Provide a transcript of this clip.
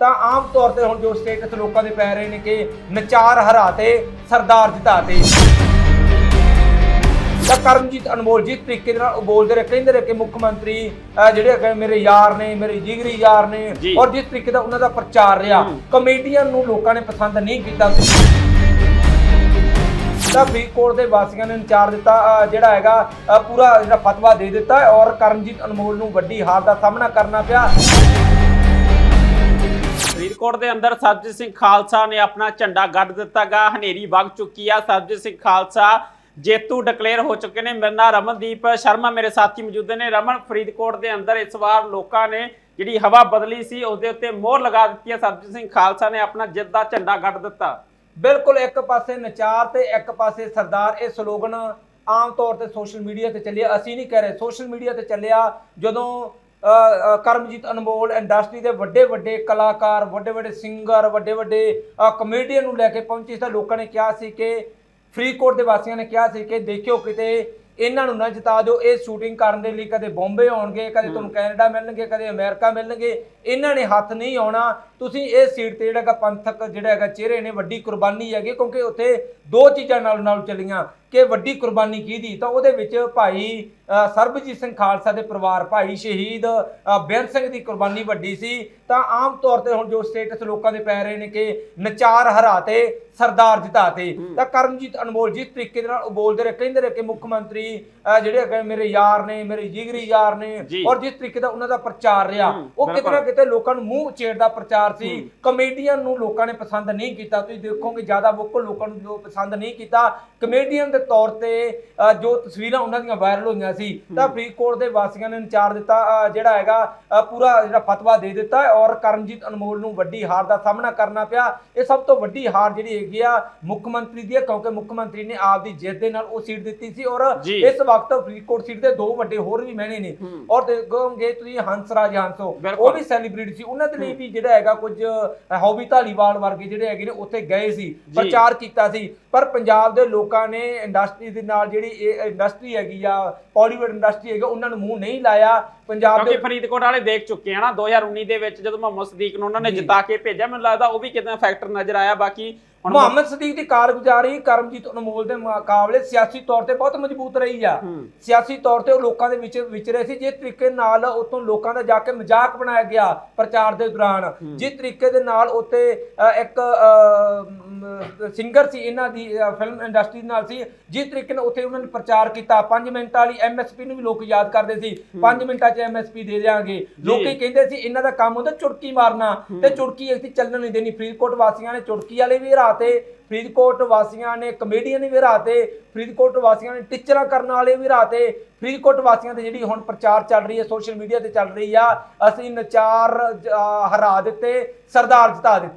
ਤਾਂ ਆਮ ਤੌਰ ਤੇ ਹੁਣ ਜੋ ਸਟੇਟਸ ਲੋਕਾਂ ਦੇ ਪੈ ਰਹੇ ਨੇ ਕਿ ਨਚਾਰ ਹਰਾਤੇ ਸਰਦਾਰ ਜਿਤਾਤੇ ਤਾਂ ਕਰਮਜੀਤ ਅਨਮੋਲ ਜਿਸ ਤਰੀਕੇ ਨਾਲ ਉਹ ਬੋਲਦੇ ਰਹੇ ਕਹਿੰਦੇ ਰਹੇ ਕਿ ਮੁੱਖ ਮੰਤਰੀ ਅਹ ਜਿਹੜੇ ਹੈਗੇ ਮੇਰੇ ਯਾਰ ਨੇ ਮੇਰੇ ਜਿਗਰੀ ਯਾਰ ਨੇ ਜੀ। ਔਰ ਜਿਸ ਤਰੀਕੇ ਦਾ ਉਹਨਾਂ ਦਾ ਪ੍ਰਚਾਰ ਰਿਹਾ। ਕਮੇਡੀਅਨ ਨੂੰ ਲੋਕਾਂ ਨੇ ਪਸੰਦ ਨਹੀਂ ਕੀਤਾ ਤਾਂ ਫਰੀਦਕੋਟ ਦੇ ਵਾਸੀਆਂ ਨੇ ਵਿਚਾਰ ਦਿੱਤਾ ਅਹ ਜਿਹੜਾ ਹੈਗਾ ਅਹ ਪੂਰਾ ਜਿਹੜਾ ਫਤਵਾ ਦੇ ਦਿੱਤਾ ਔਰ ਕਰਮਜੀਤ ਅਨਮੋਲ ਨੂੰ ਵੱਡੀ ਹਾਰ ਦਾ ਸਾਹਮਣਾ ਕਰਨਾ ਪਿਆ ਫਰੀਦਕੋਟ ਦੇ ਅੰਦਰ ਸਰਬਜੀਤ ਸਿੰਘ ਖਾਲਸਾ ਨੇ ਆਪਣਾ ਝੰਡਾ ਗੱਡ ਦਿੱਤਾਗਾ। ਹਨੇਰੀ ਵਗ ਚੁੱਕੀ ਆ। ਸਰਬਜੀਤ ਸਿੰਘ ਖਾਲਸਾ ਜੇਤੂ ਡਿਕਲੇਅਰ ਹੋ ਚੁੱਕੇ ਨੇ। ਮੇਰੇ ਨਾਲ ਰਮਨਦੀਪ ਸ਼ਰਮਾ ਮੇਰੇ ਸਾਥੀ ਮੌਜੂਦ ਨੇ। ਰਮਨ, ਫਰੀਦਕੋਟ ਦੇ ਅੰਦਰ ਇਸ ਵਾਰ ਲੋਕਾਂ ਨੇ ਜਿਹੜੀ ਹਵਾ ਬਦਲੀ ਸੀ ਉਸ ਦੇ ਉੱਤੇ ਮੋਹਰ ਲਗਾ ਦਿੱਤੀ ਹੈ ਸਰਬਜੀਤ ਸਿੰਘ ਖਾਲਸਾ ਨੇ ਆਪਣਾ ਜਿੱਤ ਦਾ ਝੰਡਾ ਗੱਡ ਦਿੱਤਾ। ਬਿਲਕੁਲ ਇੱਕ ਪਾਸੇ ਨਚਾਰ ਤੇ ਇੱਕ ਪਾਸੇ ਸਰਦਾਰ। ਇਹ ਸਲੋਗਨ ਆਮ ਤੌਰ ਤੇ ਸੋਸ਼ਲ ਮੀਡੀਆ ਤੇ ਚੱਲਿਆ। ਅਸੀਂ ਨਹੀਂ ਕਹਿ ਰਹੇ। ਸੋਸ਼ਲ ਮੀਡੀਆ ਤੇ ਚੱਲਿਆ ਜਦੋਂ ਕਰਮਜੀਤ ਅਨਮੋਲ ਇੰਡਸਟਰੀ ਦੇ ਵੱਡੇ ਵੱਡੇ ਕਲਾਕਾਰ ਵੱਡੇ ਵੱਡੇ ਸਿੰਗਰ ਵੱਡੇ ਵੱਡੇ ਕਮੇਡੀਅਨ ਨੂੰ ਲੈ ਕੇ ਪਹੁੰਚੇ ਤਾਂ ਲੋਕਾਂ ਨੇ ਕਿਹਾ ਸੀ ਕਿ ਫਰੀਦਕੋਟ ਦੇ ਵਾਸੀਆਂ ਨੇ ਕਿਹਾ ਸੀ ਕਿ ਦੇਖਿਓ ਕਿਤੇ ਇਹਨਾਂ ਨੂੰ ਨਾ ਜਿਤਾ ਦਿਓ ਇਹ ਸ਼ੂਟਿੰਗ ਕਰਨ ਦੇ ਲਈ ਕਦੇ ਬੰਬੇ ਆਉਣਗੇ ਕਦੇ ਤੁਹਾਨੂੰ ਕੈਨੇਡਾ ਮਿਲਣਗੇ ਕਦੇ ਅਮਰੀਕਾ ਮਿਲਣਗੇ ਇਹਨਾਂ ਨੇ ਹੱਥ ਨਹੀਂ ਆਉਣਾ। ਤੁਸੀਂ ਇਹ ਸੀਟ ਤੇ ਜਿਹੜਾ ਹੈਗਾ ਪੰਥਕ ਜਿਹੜਾ ਹੈਗਾ ਚਿਹਰੇ ਨੇ ਵੱਡੀ ਕੁਰਬਾਨੀ ਹੈਗੀ ਕਿਉਂਕਿ ਉੱਥੇ ਦੋ ਚੀਜ਼ਾਂ ਨਾਲ ਨਾਲ ਚੱਲੀਆਂ। ਕਿ ਵੱਡੀ ਕੁਰਬਾਨੀ ਕਿਹਦੀ? ਤਾਂ ਉਹਦੇ ਵਿੱਚ ਭਾਈ ਸਰਬਜੀਤ ਸਿੰਘ ਖਾਲਸਾ ਦੇ ਪਰਿਵਾਰ ਭਾਈ ਸ਼ਹੀਦ ਬੇਅੰਤ ਸਿੰਘ ਦੀ ਕੁਰਬਾਨੀ ਵੱਡੀ ਸੀ। ਤਾਂ ਆਮ ਤੌਰ ਤੇ ਹੁਣ ਜੋ ਸਟੇਟਸ ਲੋਕਾਂ ਦੇ ਪੈ ਰਹੇ ਨੇ ਕਿ ਨਚਾਰ ਹਰਾਤੇ ਸਰਦਾਰ ਜਿਤਾਤੇ ਤਾਂ। ਕਰਮਜੀਤ ਅਨਮੋਲ ਜਿਸ ਤਰੀਕੇ ਦੇ ਨਾਲ ਉਹ ਬੋਲਦੇ ਰਹੇ ਕਹਿੰਦੇ ਰਹੇ ਕਿ ਮੁੱਖ ਮੰਤਰੀ ਜਿਹੜੇ ਹੈਗੇ ਮੇਰੇ ਯਾਰ ਨੇ ਮੇਰੇ ਜਿਗਰੀ ਯਾਰ ਨੇ। ਔਰ ਜਿਸ ਤਰੀਕੇ ਦਾ ਉਹਨਾਂ ਦਾ ਪ੍ਰਚਾਰ ਰਿਹਾ ਉਹ ਕਿਤੇ ਨਾ। ਕਿਤੇ ਲੋਕਾਂ ਨੂੰ ਮੂੰਹ ਚੇੜ ਦਾ ਪ੍ਰਚਾਰ ਸੀ। ਕਮੇਡੀਅਨ ਨੂੰ ਲੋਕਾਂ ਨੇ ਪਸੰਦ ਨਹੀਂ ਕੀਤਾ। ਤੁਸੀਂ ਦੇਖੋਗੇ ਜ਼ਿਆਦਾ ਵੋਕਲ ਲੋਕਾਂ ਨੂੰ ਜੋ ਪਸੰਦ ਨਹੀਂ ਕੀਤਾ ਕਮੇਡੀਅਨ ਦੇ ਤੌਰ ਤੇ ਜੋ ਤਸਵੀਰਾਂ ਉਹਨਾਂ ਦੀਆਂ ਵਾਇਰਲ ਹੋਈਆਂ ਸੀ ਤਾਂ ਫਰੀਦਕੋਟ ਦੇ ਵਾਸੀਆਂ ਨੇ ਵਿਚਾਰ ਦਿੱਤਾ ਜਿਹੜਾ ਹੈਗਾ ਪੂਰਾ ਜਿਹੜਾ ਫਤਵਾ ਦੇ ਦਿੱਤਾ ਔਰ ਕਰਮਜੀਤ ਅਨਮੋਲ ਨੂੰ ਵੱਡੀ ਹਾਰ ਦਾ ਸਾਹਮਣਾ ਕਰਨਾ ਪਿਆ। ਇਹ ਸਭ ਤੋਂ ਵੱਡੀ ਹਾਰ ਜਿਹੜੀ ਹੈਗੀ ਆ ਮੁੱਖ ਮੰਤਰੀ ਦੀ ਹੈ ਕਿਉਂਕਿ ਮੁੱਖ ਮੰਤਰੀ ਨੇ ਆਪ ਦੀ ਜਿੱਤ ਦੇ ਨਾਲ ਉਹ ਸੀਟ ਦਿੱਤੀ ਸੀ ਔਰ। ਇਸ ਵਕਤ ਫਰੀਦਕੋਟ ਸੀਟ ਦੇ ਦੋ ਵੱਡੇ ਹੋਰ ਵੀ ਮਹਿਣੇ ਨੇ। ਔਰ ਦੇਖੋਗੇ ਤੁਸੀਂ ਹੰਸਰਾਜ ਹੰਸੋ। ਉਹ ਵੀ ਸੈਲੀਬ੍ਰਿਟੀ ਸੀ। ਉਹਨਾਂ ਦੇ ਲਈ ਵੀ ਜਿਹੜਾ ਹੈਗਾ ਕੁਝ ਹੌਬੀ ਧਾਲੀਵਾਲ ਵਰਗੇ ਜਿਹੜੇ ਹੈਗੇ ਨੇ ਉੱਥੇ ਗਏ ਸੀ ਪ੍ਰਚਾਰ ਕੀਤਾ ਸੀ। ਪਰ ਪੰਜਾਬ ਦੇ ਲੋਕਾਂ ਨੇ ਇੰਡਸਟਰੀ ਦੇ ਨਾਲ ਜਿਹੜੀ ਇਹ ਇੰਡਸਟਰੀ ਹੈਗੀ ਆ ਬਾਲੀਵੁੱਡ ਇੰਡਸਟਰੀ ਹੈਗੀ ਉਹਨਾਂ ਨੂੰ ਮੂੰਹ ਨਹੀਂ ਲਾਇਆ ਪੰਜਾਬ ਕਿਉਂਕਿ ਦੇ ਫਰੀਦਕੋਟ ਵਾਲੇ ਦੇਖ ਚੁੱਕੇ ਆ ਨਾ 2019 ਦੇ ਵਿੱਚ ਜਦੋਂ ਮੁਹੰਮਦ ਸਦੀਕ ਨੂੰ ਉਹਨਾਂ ਨੇ ਜੀ। ਜਿਤਾ ਕੇ ਭੇਜਿਆ ਮੈਨੂੰ ਲੱਗਦਾ ਉਹ ਵੀ ਕਿਤੇ ਫੈਕਟਰ ਨਜ਼ਰ ਆਇਆ ਬਾਕੀ ਮੁਹੰਮਦ ਸਦੀਕ ਦੀ ਕਾਰਗੁਜ਼ਾਰੀ ਕਰਮਜੀਤ ਅਨਮੋਲ ਦੇ ਮੁਕਾਬਲੇ ਸਿਆਸੀ ਤੌਰ ਤੇ ਬਹੁਤ ਮਜ਼ਬੂਤ ਰਹੀ ਆ। ਸਿਆਸੀ ਤੌਰ ਤੇ ਉਹ ਲੋਕਾਂ ਦੇ ਵਿੱਚ ਵਿਚਰੇ ਸੀ ਜਿਸ ਤਰੀਕੇ ਨਾਲ ਉਤੋਂ ਲੋਕਾਂ ਦਾ ਜਾ ਕੇ ਮਜ਼ਾਕ ਬਣਾਇਆ ਗਿਆ ਪ੍ਰਚਾਰ ਦੇ ਦੌਰਾਨ ਜਿਸ ਤਰੀਕੇ ਦੇ ਨਾਲ ਉੱਤੇ ਇੱਕ ਸਿੰਗਰ ਸੀ ਇਹਨਾਂ ਦੀ ਫਿਲਮ ਇੰਡਸਟਰੀ ਨਾਲ ਸੀ। ਜਿਸ ਤਰੀਕੇ ਨਾਲ ਉੱਥੇ ਉਹਨਾਂ ਨੇ ਪ੍ਰਚਾਰ ਕੀਤਾ 5 ਮਿੰਟ ਵਾਲੀ ਐਮਐਸਪੀ ਨੂੰ ਵੀ ਲੋਕ ਯਾਦ ਕਰਦੇ ਸੀ। 5 ਮਿੰਟਾਂ 'ਚ ਐਮਐਸਪੀ ਦੇ ਦਿਆਂਗੇ। ਲੋਕੀ ਕਹਿੰਦੇ ਸੀ ਇਹਨਾਂ ਦਾ ਕੰਮ ਹੁੰਦਾ ਚੁਟਕੀ ਮਾਰਨਾ। ਤੇ ਚੁਟਕੀ ਇੱਥੇ ਚੱਲਣ ਨਹੀਂ ਦੇਣੀ। ਫਰੀਦਕੋਟ ਵਾਸੀਆਂ ਨੇ ਚੁਟਕੀ ਵਾਲੇ ਵੀ ਹਰਾਤੇ ਫਰੀਦਕੋਟ ਵਾਸੀਆਂ ਨੇ ਕਮੇਡੀਅਨ ਵੀ ਹਰਾਤੇ ਫਰੀਦਕੋਟ ਵਾਸੀਆਂ ਨੇ ਟੀਚਰਾਂ ਕਰਨ ਵਾਲੇ ਵੀ ਹਰਾਤੇ ਫਰੀਦਕੋਟ ਵਾਸੀਆਂ ਤੇ ਜਿਹੜੀ ਹੁਣ ਪ੍ਰਚਾਰ ਚੱਲ ਰਹੀ ਹੈ ਸੋਸ਼ਲ ਮੀਡੀਆ ਤੇ ਚੱਲ ਰਹੀ ਆ ਅਸੀਂ ਨਚਾਰ ਹਰਾ ਦਿੱਤੇ ਸਰਦਾਰ ਜਿਤਾ ਦਿੱਤੇ।